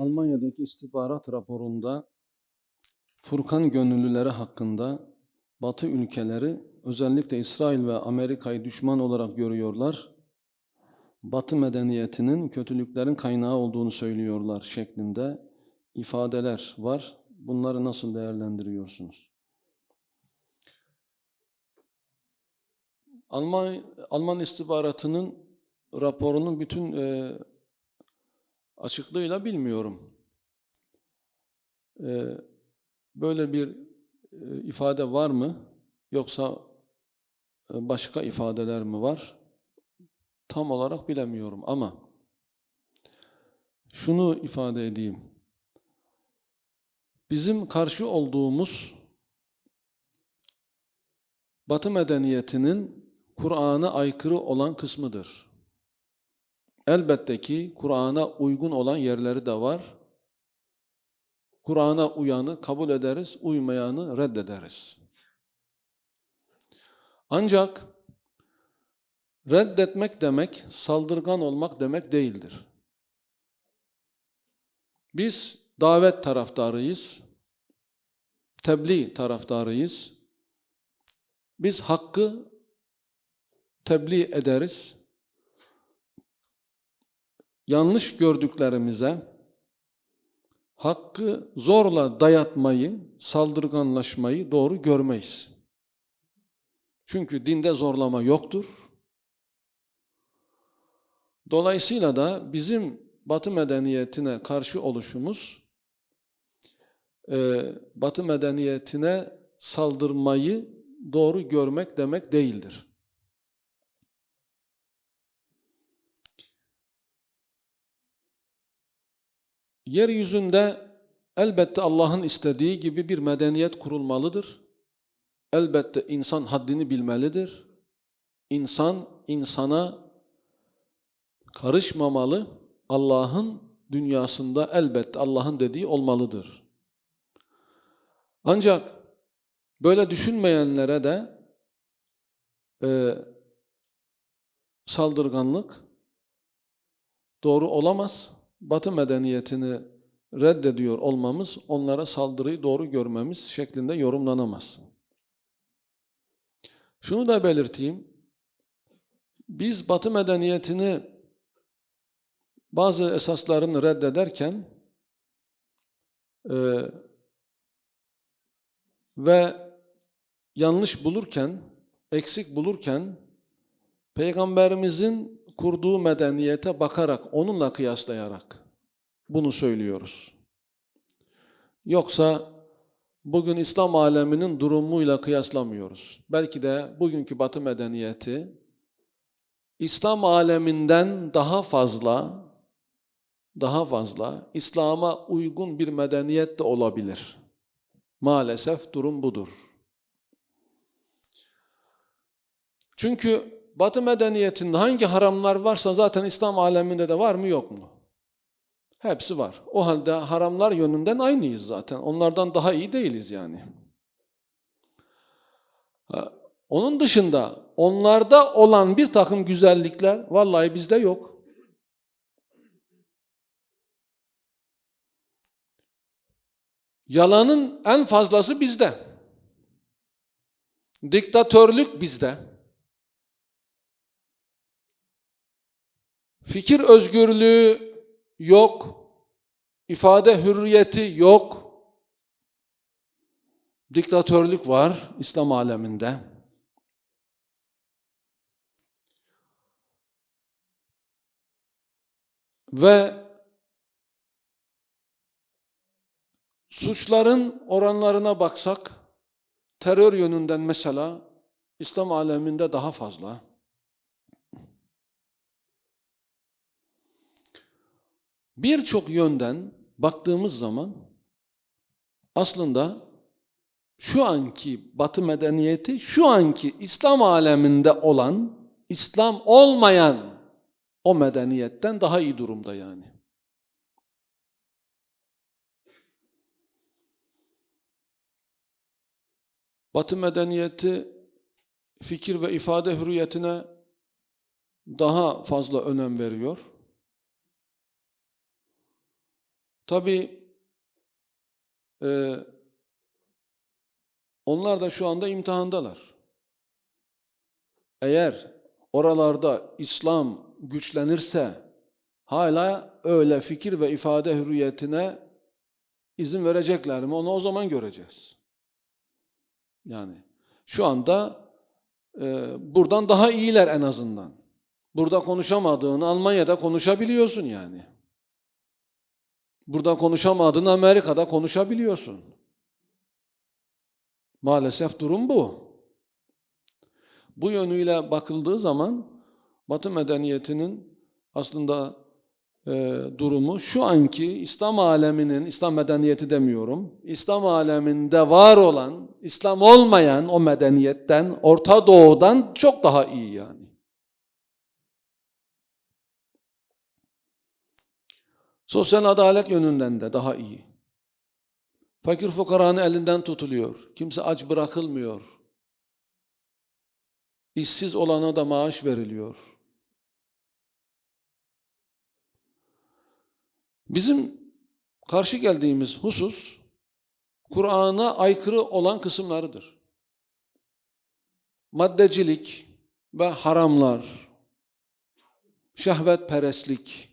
Almanya'daki istihbarat raporunda Furkan gönüllüleri hakkında Batı ülkeleri özellikle İsrail ve Amerika'yı düşman olarak görüyorlar. Batı medeniyetinin kötülüklerin kaynağı olduğunu söylüyorlar şeklinde ifadeler var. Bunları nasıl değerlendiriyorsunuz? Alman Alman istihbaratının raporunun bütün e, açıklığıyla bilmiyorum. E, böyle bir e, ifade var mı? Yoksa e, başka ifadeler mi var? Tam olarak bilemiyorum ama şunu ifade edeyim. Bizim karşı olduğumuz Batı medeniyetinin Kur'an'a aykırı olan kısmıdır. Elbette ki Kur'an'a uygun olan yerleri de var. Kur'an'a uyanı kabul ederiz, uymayanı reddederiz. Ancak reddetmek demek saldırgan olmak demek değildir. Biz davet taraftarıyız, tebliğ taraftarıyız. Biz hakkı tebliğ ederiz. Yanlış gördüklerimize hakkı zorla dayatmayı, saldırganlaşmayı doğru görmeyiz. Çünkü dinde zorlama yoktur. Dolayısıyla da bizim Batı medeniyetine karşı oluşumuz, e, Batı medeniyetine saldırmayı doğru görmek demek değildir. Yeryüzünde elbette Allah'ın istediği gibi bir medeniyet kurulmalıdır. Elbette insan haddini bilmelidir. İnsan insana karışmamalı. Allah'ın dünyasında elbette Allah'ın dediği olmalıdır. Ancak böyle düşünmeyenlere de e, saldırganlık doğru olamaz. Batı medeniyetini reddediyor olmamız onlara saldırıyı doğru görmemiz şeklinde yorumlanamaz. Şunu da belirteyim. Biz Batı medeniyetini bazı esaslarını reddederken e, ve yanlış bulurken, eksik bulurken Peygamberimizin kurduğu medeniyete bakarak, onunla kıyaslayarak bunu söylüyoruz. Yoksa bugün İslam aleminin durumuyla kıyaslamıyoruz. Belki de bugünkü Batı medeniyeti İslam aleminden daha fazla daha fazla İslam'a uygun bir medeniyet de olabilir. Maalesef durum budur. Çünkü Batı medeniyetinde hangi haramlar varsa zaten İslam aleminde de var mı yok mu? Hepsi var. O halde haramlar yönünden aynıyız zaten. Onlardan daha iyi değiliz yani. Onun dışında onlarda olan bir takım güzellikler vallahi bizde yok. Yalanın en fazlası bizde. Diktatörlük bizde. Fikir özgürlüğü yok. İfade hürriyeti yok. Diktatörlük var İslam aleminde. Ve suçların oranlarına baksak, terör yönünden mesela İslam aleminde daha fazla. Birçok yönden baktığımız zaman aslında şu anki Batı medeniyeti, şu anki İslam aleminde olan, İslam olmayan o medeniyetten daha iyi durumda yani. Batı medeniyeti fikir ve ifade hürriyetine daha fazla önem veriyor. Tabii e, onlar da şu anda imtihandalar. Eğer oralarda İslam güçlenirse hala öyle fikir ve ifade hürriyetine izin verecekler mi? Onu o zaman göreceğiz. Yani şu anda e, buradan daha iyiler en azından. Burada konuşamadığını Almanya'da konuşabiliyorsun yani. Burada konuşamadığını Amerika'da konuşabiliyorsun. Maalesef durum bu. Bu yönüyle bakıldığı zaman Batı medeniyetinin aslında e, durumu şu anki İslam aleminin, İslam medeniyeti demiyorum, İslam aleminde var olan, İslam olmayan o medeniyetten, Orta Doğu'dan çok daha iyi yani. Sosyal adalet yönünden de daha iyi. Fakir fukaranın elinden tutuluyor. Kimse aç bırakılmıyor. İşsiz olana da maaş veriliyor. Bizim karşı geldiğimiz husus Kur'an'a aykırı olan kısımlarıdır. Maddecilik ve haramlar, şehvetperestlik.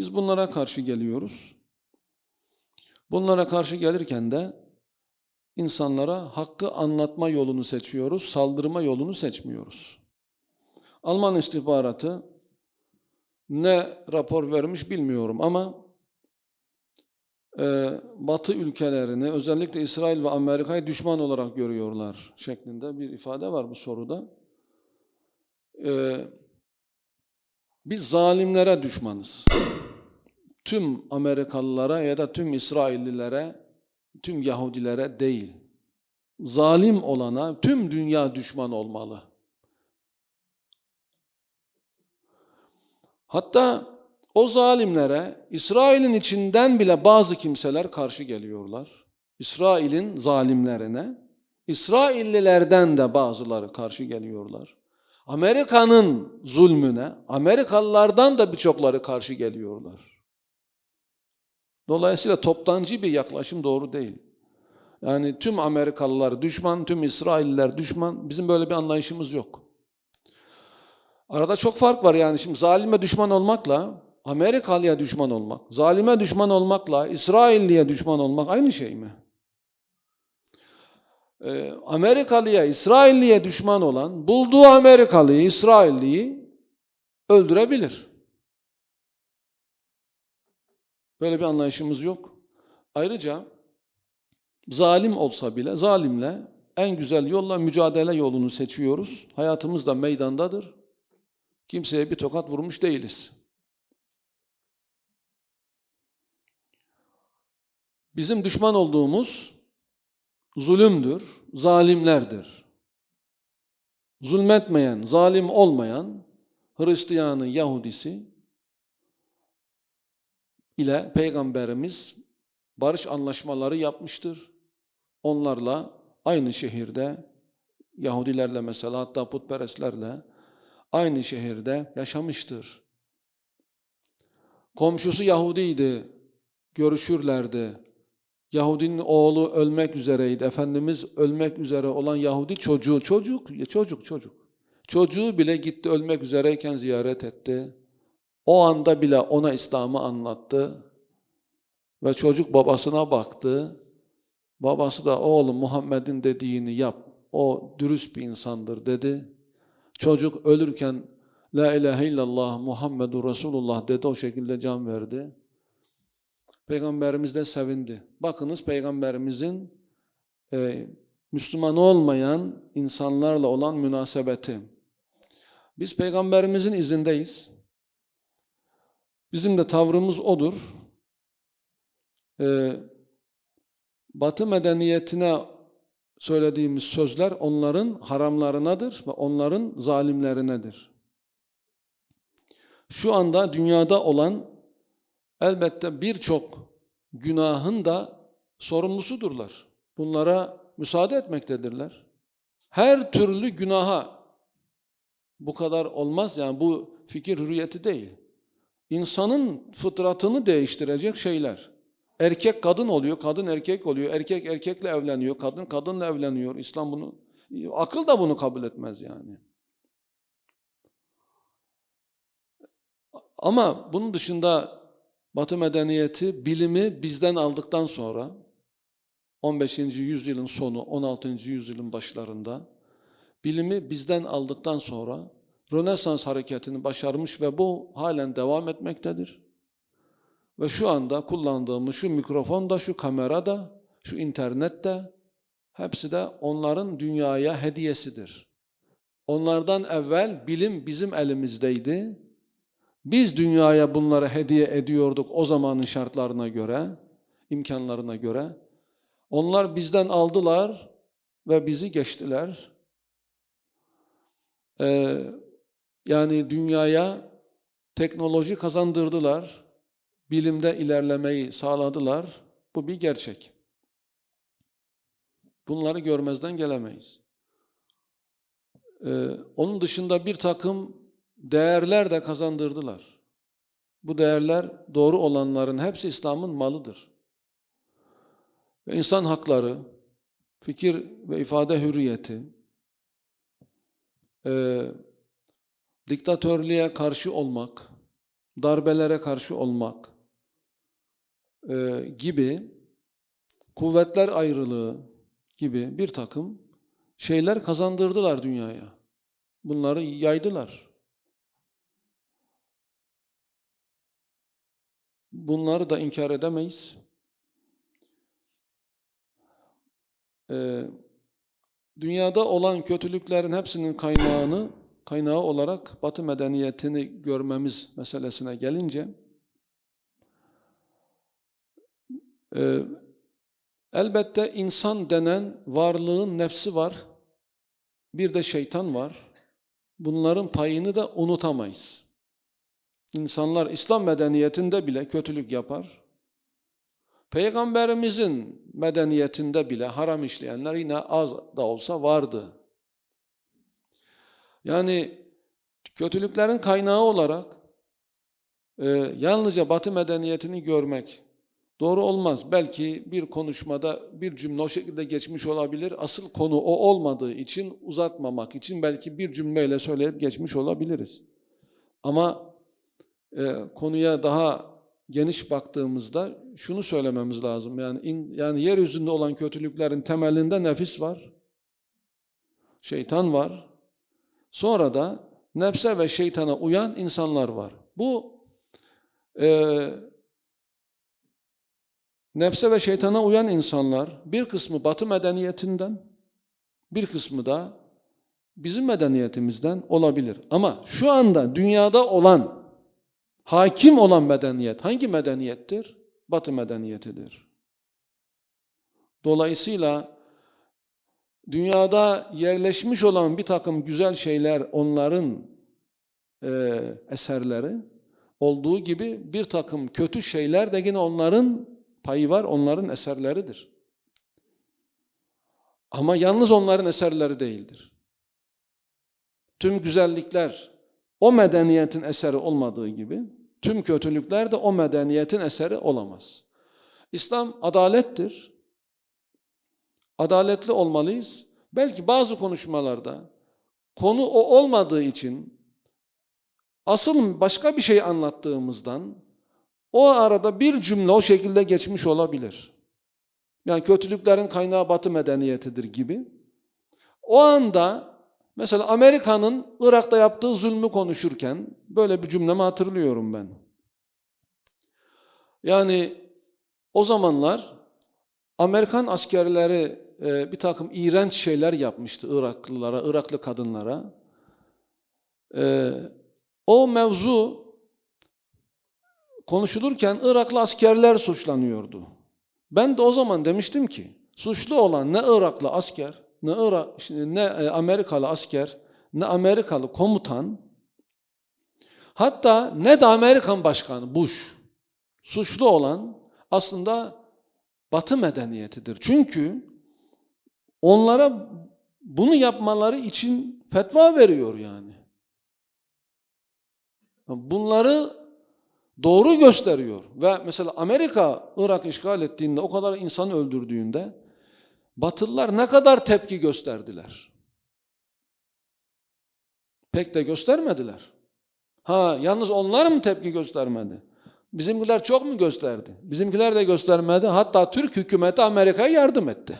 Biz bunlara karşı geliyoruz. Bunlara karşı gelirken de insanlara hakkı anlatma yolunu seçiyoruz, saldırma yolunu seçmiyoruz. Alman istihbaratı ne rapor vermiş bilmiyorum ama e, Batı ülkelerini özellikle İsrail ve Amerika'yı düşman olarak görüyorlar şeklinde bir ifade var bu soruda. E, biz zalimlere düşmanız. Tüm Amerikalılara ya da tüm İsraillilere, tüm Yahudilere değil. Zalim olana tüm dünya düşman olmalı. Hatta o zalimlere İsrail'in içinden bile bazı kimseler karşı geliyorlar. İsrail'in zalimlerine, İsraillilerden de bazıları karşı geliyorlar. Amerika'nın zulmüne, Amerikalılardan da birçokları karşı geliyorlar. Dolayısıyla toptancı bir yaklaşım doğru değil. Yani tüm Amerikalılar düşman, tüm İsrailliler düşman. Bizim böyle bir anlayışımız yok. Arada çok fark var yani şimdi zalime düşman olmakla Amerikalıya düşman olmak, zalime düşman olmakla İsrailliye düşman olmak aynı şey mi? Ee, Amerikalıya, İsrailliye düşman olan bulduğu Amerikalıyı, İsrailliyi öldürebilir. Böyle bir anlayışımız yok. Ayrıca zalim olsa bile zalimle en güzel yolla mücadele yolunu seçiyoruz. Hayatımız da meydandadır. Kimseye bir tokat vurmuş değiliz. Bizim düşman olduğumuz zulümdür, zalimlerdir. Zulmetmeyen, zalim olmayan Hristiyanı, Yahudisi ile Peygamberimiz barış anlaşmaları yapmıştır. Onlarla aynı şehirde Yahudilerle mesela hatta putperestlerle aynı şehirde yaşamıştır. Komşusu Yahudiydi, görüşürlerdi. Yahudinin oğlu ölmek üzereydi. Efendimiz ölmek üzere olan Yahudi çocuğu, çocuk, çocuk, çocuk. Çocuğu bile gitti ölmek üzereyken ziyaret etti. O anda bile ona İslam'ı anlattı. Ve çocuk babasına baktı. Babası da oğlum Muhammed'in dediğini yap. O dürüst bir insandır dedi. Çocuk ölürken La ilahe illallah Muhammedur Resulullah dedi o şekilde can verdi. Peygamberimiz de sevindi. Bakınız Peygamberimizin e, Müslüman olmayan insanlarla olan münasebeti. Biz Peygamberimizin izindeyiz. Bizim de tavrımız odur. Ee, Batı medeniyetine söylediğimiz sözler onların haramlarınadır ve onların zalimlerinedir. Şu anda dünyada olan elbette birçok günahın da sorumlusudurlar. Bunlara müsaade etmektedirler. Her türlü günaha bu kadar olmaz yani bu fikir hürriyeti değil. İnsanın fıtratını değiştirecek şeyler. Erkek kadın oluyor, kadın erkek oluyor, erkek erkekle evleniyor, kadın kadınla evleniyor. İslam bunu, akıl da bunu kabul etmez yani. Ama bunun dışında Batı medeniyeti bilimi bizden aldıktan sonra 15. yüzyılın sonu, 16. yüzyılın başlarında bilimi bizden aldıktan sonra Rönesans hareketini başarmış ve bu halen devam etmektedir. Ve şu anda kullandığımız şu mikrofon da, şu kamera da, şu internet de hepsi de onların dünyaya hediyesidir. Onlardan evvel bilim bizim elimizdeydi. Biz dünyaya bunları hediye ediyorduk o zamanın şartlarına göre, imkanlarına göre. Onlar bizden aldılar ve bizi geçtiler. Ee, yani dünyaya teknoloji kazandırdılar, bilimde ilerlemeyi sağladılar. Bu bir gerçek. Bunları görmezden gelemeyiz. Ee, onun dışında bir takım değerler de kazandırdılar. Bu değerler doğru olanların hepsi İslam'ın malıdır. Ve insan hakları, fikir ve ifade hürriyeti, e, diktatörlüğe karşı olmak, darbelere karşı olmak e, gibi, kuvvetler ayrılığı gibi bir takım şeyler kazandırdılar dünyaya. Bunları yaydılar. Bunları da inkar edemeyiz. Ee, dünyada olan kötülüklerin hepsinin kaynağını kaynağı olarak Batı medeniyetini görmemiz meselesine gelince e, elbette insan denen varlığın nefsi var, bir de şeytan var. Bunların payını da unutamayız. İnsanlar İslam medeniyetinde bile kötülük yapar. Peygamberimizin medeniyetinde bile haram işleyenler yine az da olsa vardı. Yani kötülüklerin kaynağı olarak e, yalnızca Batı medeniyetini görmek doğru olmaz. Belki bir konuşmada bir cümle o şekilde geçmiş olabilir. Asıl konu o olmadığı için uzatmamak için belki bir cümleyle söyleyip geçmiş olabiliriz. Ama e, konuya daha geniş baktığımızda şunu söylememiz lazım. Yani in, yani yeryüzünde olan kötülüklerin temelinde nefis var. Şeytan var. Sonra da nefse ve şeytana uyan insanlar var. Bu e, nefse ve şeytana uyan insanlar bir kısmı batı medeniyetinden bir kısmı da bizim medeniyetimizden olabilir. Ama şu anda dünyada olan hakim olan medeniyet hangi medeniyettir? Batı medeniyetidir. Dolayısıyla dünyada yerleşmiş olan bir takım güzel şeyler onların e, eserleri olduğu gibi bir takım kötü şeyler de yine onların payı var, onların eserleridir. Ama yalnız onların eserleri değildir. Tüm güzellikler o medeniyetin eseri olmadığı gibi tüm kötülükler de o medeniyetin eseri olamaz. İslam adalettir. Adaletli olmalıyız. Belki bazı konuşmalarda konu o olmadığı için asıl başka bir şey anlattığımızdan o arada bir cümle o şekilde geçmiş olabilir. Yani kötülüklerin kaynağı batı medeniyetidir gibi. O anda mesela Amerika'nın Irak'ta yaptığı zulmü konuşurken böyle bir cümlemi hatırlıyorum ben. Yani o zamanlar Amerikan askerleri e, bir takım iğrenç şeyler yapmıştı Iraklılara, Iraklı kadınlara. E, o mevzu konuşulurken Iraklı askerler suçlanıyordu. Ben de o zaman demiştim ki suçlu olan ne Iraklı asker, ne Irak, ne e, Amerikalı asker, ne Amerikalı komutan, hatta ne de Amerikan başkanı Bush suçlu olan aslında Batı medeniyetidir. Çünkü onlara bunu yapmaları için fetva veriyor yani. Bunları Doğru gösteriyor. Ve mesela Amerika Irak işgal ettiğinde o kadar insan öldürdüğünde Batılılar ne kadar tepki gösterdiler? Pek de göstermediler. Ha yalnız onlar mı tepki göstermedi? Bizimkiler çok mu gösterdi? Bizimkiler de göstermedi. Hatta Türk hükümeti Amerika'ya yardım etti.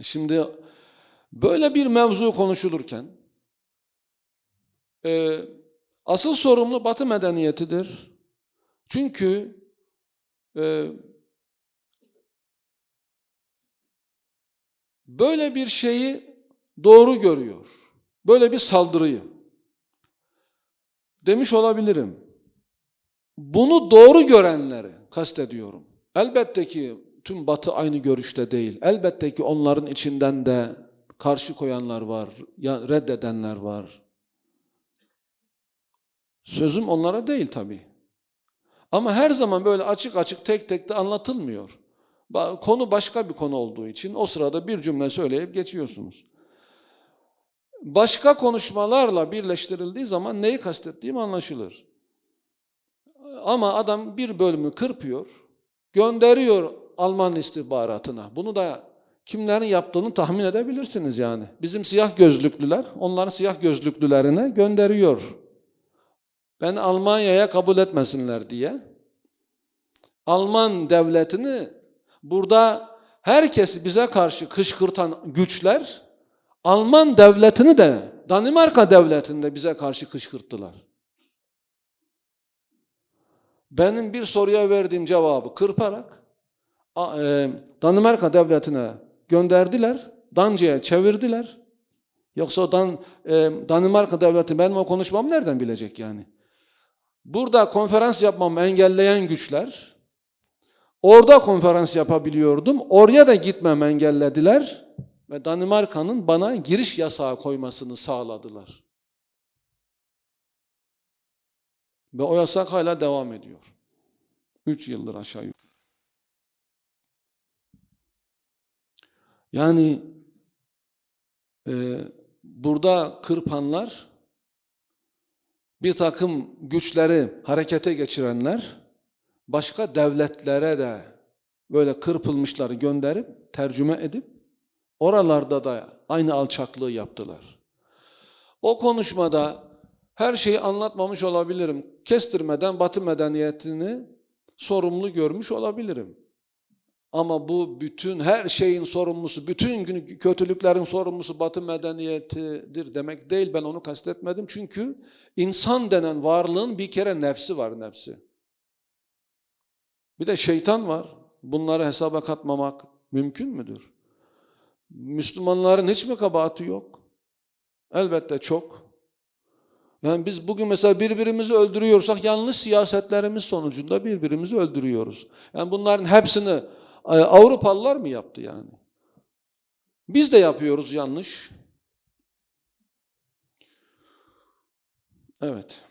Şimdi böyle bir mevzu konuşulurken e, asıl sorumlu Batı medeniyetidir. Çünkü e, böyle bir şeyi doğru görüyor. Böyle bir saldırıyı. Demiş olabilirim. Bunu doğru görenleri kastediyorum. Elbette ki tüm batı aynı görüşte değil. Elbette ki onların içinden de karşı koyanlar var, reddedenler var. Sözüm onlara değil tabii. Ama her zaman böyle açık açık tek tek de anlatılmıyor. Konu başka bir konu olduğu için o sırada bir cümle söyleyip geçiyorsunuz. Başka konuşmalarla birleştirildiği zaman neyi kastettiğim anlaşılır. Ama adam bir bölümü kırpıyor, gönderiyor Alman istihbaratına. Bunu da kimlerin yaptığını tahmin edebilirsiniz yani. Bizim siyah gözlüklüler, onların siyah gözlüklülerine gönderiyor. Ben Almanya'ya kabul etmesinler diye. Alman devletini burada herkesi bize karşı kışkırtan güçler Alman devletini de Danimarka devletini de bize karşı kışkırttılar. Benim bir soruya verdiğim cevabı kırparak Danimarka devletine gönderdiler, Danca'ya çevirdiler. Yoksa Dan, e, Danimarka devleti benim o konuşmamı nereden bilecek yani? Burada konferans yapmamı engelleyen güçler, orada konferans yapabiliyordum, oraya da gitmem engellediler ve Danimarka'nın bana giriş yasağı koymasını sağladılar. Ve o yasak hala devam ediyor. Üç yıldır aşağı yukarı. Yani e, burada kırpanlar bir takım güçleri harekete geçirenler başka devletlere de böyle kırpılmışları gönderip tercüme edip oralarda da aynı alçaklığı yaptılar. O konuşmada her şeyi anlatmamış olabilirim. Kestirmeden Batı medeniyetini sorumlu görmüş olabilirim. Ama bu bütün her şeyin sorumlusu, bütün kötülüklerin sorumlusu Batı medeniyetidir demek değil. Ben onu kastetmedim. Çünkü insan denen varlığın bir kere nefsi var nefsi. Bir de şeytan var. Bunları hesaba katmamak mümkün müdür? Müslümanların hiç mi kabahati yok? Elbette çok. Yani biz bugün mesela birbirimizi öldürüyorsak yanlış siyasetlerimiz sonucunda birbirimizi öldürüyoruz. Yani bunların hepsini Avrupalılar mı yaptı yani? Biz de yapıyoruz yanlış. Evet.